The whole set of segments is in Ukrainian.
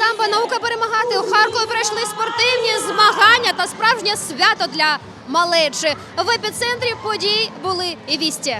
самбо наука перемагати. У Харкові пройшли спортивні змагання та справжнє свято для малечі. В епіцентрі подій були і вісті.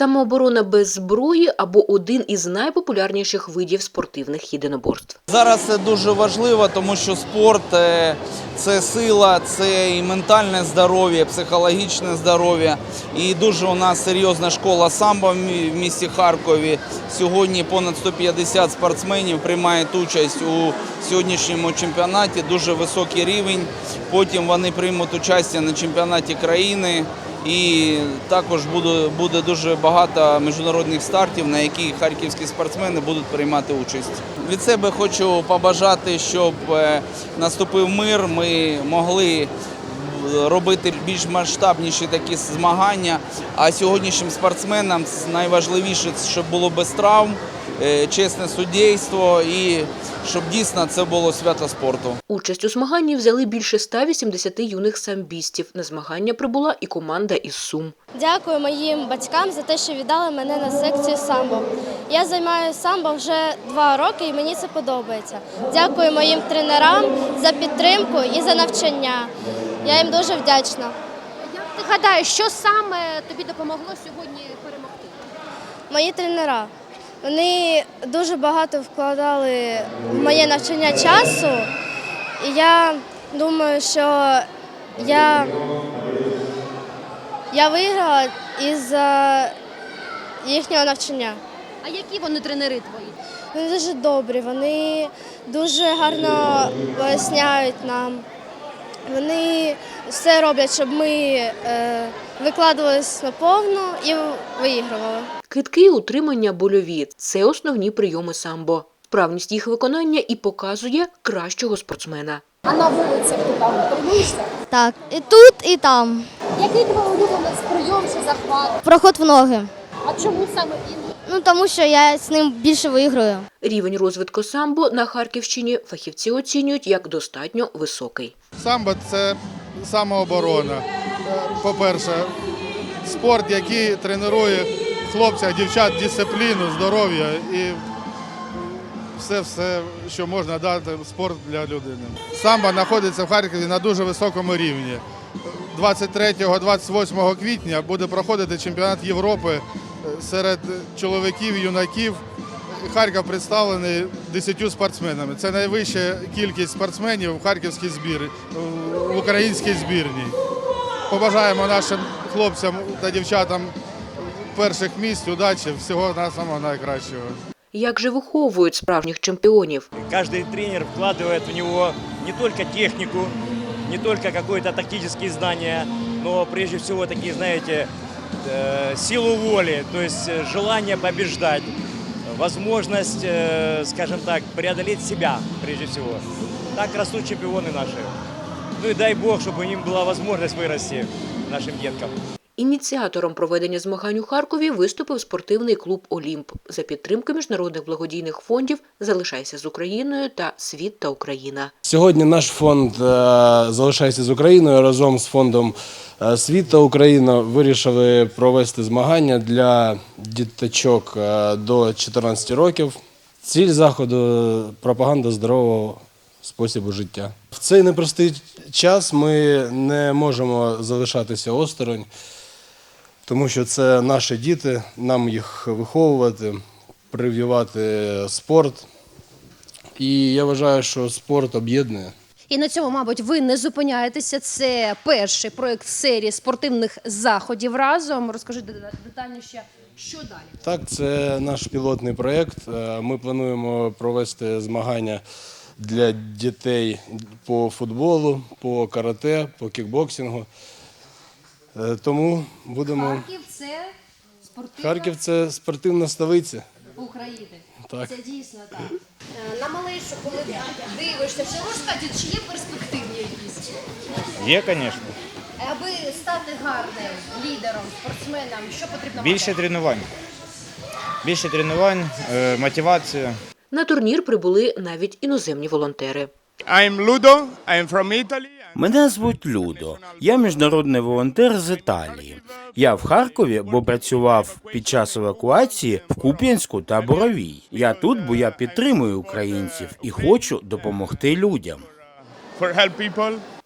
Самооборона без зброї або один із найпопулярніших видів спортивних єдиноборств. Зараз це дуже важливо, тому що спорт е, це сила, це і ментальне здоров'я, психологічне здоров'я. І дуже у нас серйозна школа самбо в місті Харкові. Сьогодні понад 150 спортсменів приймають участь у сьогоднішньому чемпіонаті. Дуже високий рівень. Потім вони приймуть участь на чемпіонаті країни. І також буде, буде дуже багато міжнародних стартів, на які харківські спортсмени будуть приймати участь. Від себе хочу побажати, щоб е, наступив мир. Ми могли робити більш масштабніші такі змагання. А сьогоднішнім спортсменам найважливіше, щоб було без травм, е, чесне суддівство і щоб дійсно це було свято спорту. Участь у змаганні взяли більше 180 юних самбістів. На змагання прибула і команда із Сум. Дякую моїм батькам за те, що віддали мене на секцію самбо. Я займаюся самбо вже два роки і мені це подобається. Дякую моїм тренерам за підтримку і за навчання. Я їм дуже вдячна. Як ти гадаєш, що саме тобі допомогло сьогодні перемогти? Мої тренера. Вони дуже багато вкладали в моє навчання часу, і я думаю, що я, я виграла із-за їхнього навчання. А які вони тренери твої? Вони дуже добрі, вони дуже гарно поясняють нам. Вони все роблять, щоб ми е, викладувались наповну і виігрували. Китки, утримання, больові – це основні прийоми самбо. Вправність їх виконання і показує кращого спортсмена. А на вулиці ти там тренуєшся? Так, і тут, і там. Який твій улюблений прийом чи захват? Проход в ноги. А чому саме він? Ну тому що я з ним більше виграю. Рівень розвитку самбо на Харківщині фахівці оцінюють як достатньо високий. Самбо це самооборона. По-перше, спорт, який тренує хлопця, дівчат дисципліну, здоров'я і все, все, що можна дати спорт для людини. Самбо знаходиться в Харкові на дуже високому рівні. 23-28 квітня буде проходити чемпіонат Європи серед чоловіків, юнаків. Харків представлений 10 спортсменами. Це найвища кількість спортсменів в харківській збір, в українській збірній. Побажаємо нашим хлопцям та дівчатам перших місць, удачі, всього на самого найкращого. Як же виховують справжніх чемпіонів? Каждый тренер вкладывает в него не только технику, не только какое-то тактические знания, но прежде всего такие, знаете, э, силу воли, то есть э, желание побеждать, возможность, э, скажем так, преодолеть себя прежде всего. Так растут чемпионы наши. Ну и дай Бог, чтобы у них была возможность вырасти нашим деткам. Ініціатором проведення змагань у Харкові виступив спортивний клуб Олімп за підтримки міжнародних благодійних фондів Залишайся з Україною та Світ та Україна. Сьогодні наш фонд е, залишається з Україною разом з фондом е, Світ та Україна вирішили провести змагання для діточок е, до 14 років. Ціль заходу пропаганда здорового способу життя. В цей непростий час ми не можемо залишатися осторонь, тому що це наші діти, нам їх виховувати, прививати спорт. І я вважаю, що спорт об'єднує. І на цьому, мабуть, ви не зупиняєтеся. Це перший проект серії спортивних заходів разом. Розкажіть детальніше, що далі. Так, це наш пілотний проєкт. Е, Ми плануємо провести змагання для дітей по футболу, по карате, по кікбоксингу. Е, Тому будемо Харків це спортивна Харків це спортивна столиця. України. Так. Це дійсно так. Е, На малейшу, коли дивишся, що можеш сказати, чи є перспективні якісь? Є, звісно. Аби стати гарним лідером, спортсменом, що потрібно Більше мати? тренувань. Більше тренувань, е, мотивація. На турнір прибули навіть іноземні волонтери. I'm Ludo. I'm from Italy. Мене звуть Людо. Я міжнародний волонтер з Італії. Я в Харкові, бо працював під час евакуації в Куп'янську та Боровій. Я тут, бо я підтримую українців і хочу допомогти людям.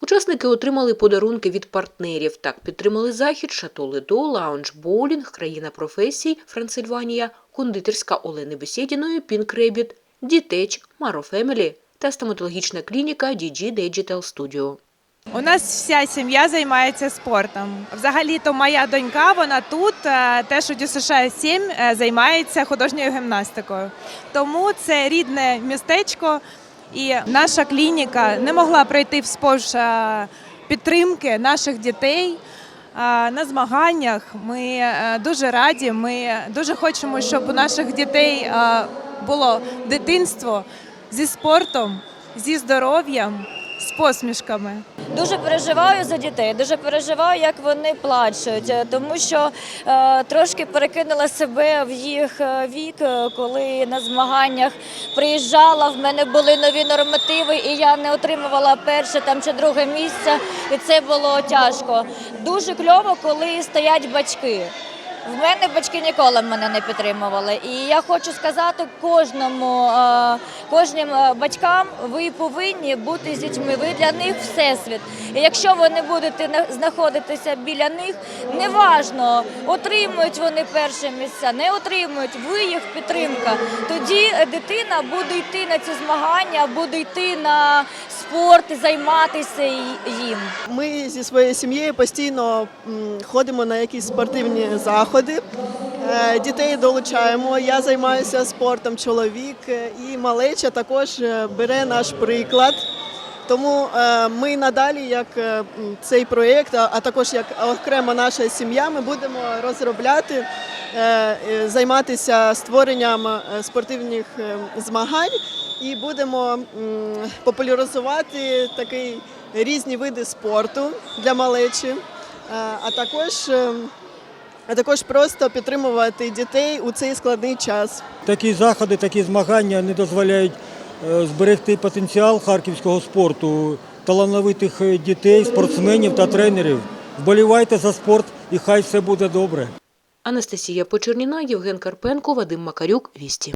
Учасники отримали подарунки від партнерів. Так підтримали захід Шато Ледо, лаунж боулінг, країна професій Франсильванія, кондитерська Олени Бесєдіної, Пінк Ребіт, Дітеч, Маро Фемілі та стоматологічна клініка DG Digital Studio. У нас вся сім'я займається спортом. Взагалі-то моя донька, вона тут е, теж у ДЮСШ 7 е, займається художньою гімнастикою. Тому це рідне містечко, і наша клініка не могла пройти в спож е, підтримки наших дітей. На змаганнях ми дуже раді. Ми дуже хочемо, щоб у наших дітей було дитинство зі спортом, зі здоров'ям, з посмішками. Дуже переживаю за дітей, дуже переживаю, як вони плачуть, е, тому що е, трошки перекинула себе в їх е, вік, е, коли на змаганнях приїжджала. В мене були нові нормативи, і я не отримувала перше там чи друге місце, і це було тяжко. Дуже кльово, коли стоять батьки. В мене батьки ніколи мене не підтримували. І я хочу сказати кожному, е, кожним е, батькам, ви повинні бути з дітьми. Ви для них всесвіт. І якщо ви не будете знаходитися біля них, неважно, отримують вони перше місця, не отримують, ви їх підтримка. Тоді дитина буде йти на ці змагання, буде йти на спорт, займатися їм. Ми зі своєю сім'єю постійно ходимо на якісь спортивні заходи. Е, Дітей долучаємо. Я займаюся спортом, чоловік е, і малеча також е, бере наш приклад. Тому ми надалі, як цей проєкт, а також як окрема наша сім'я, ми будемо розробляти, займатися створенням е, спортивних е, змагань і будемо популяризувати такий різні види спорту для малечі, е, а також, е, а також просто підтримувати дітей у цей складний час. Такі заходи, такі змагання не дозволяють е, зберегти потенціал харківського спорту, талановитих е, дітей, спортсменів та тренерів. Вболівайте за спорт і хай все буде добре. Анастасія Почерніна, Євген Карпенко, Вадим Макарюк, Вісті.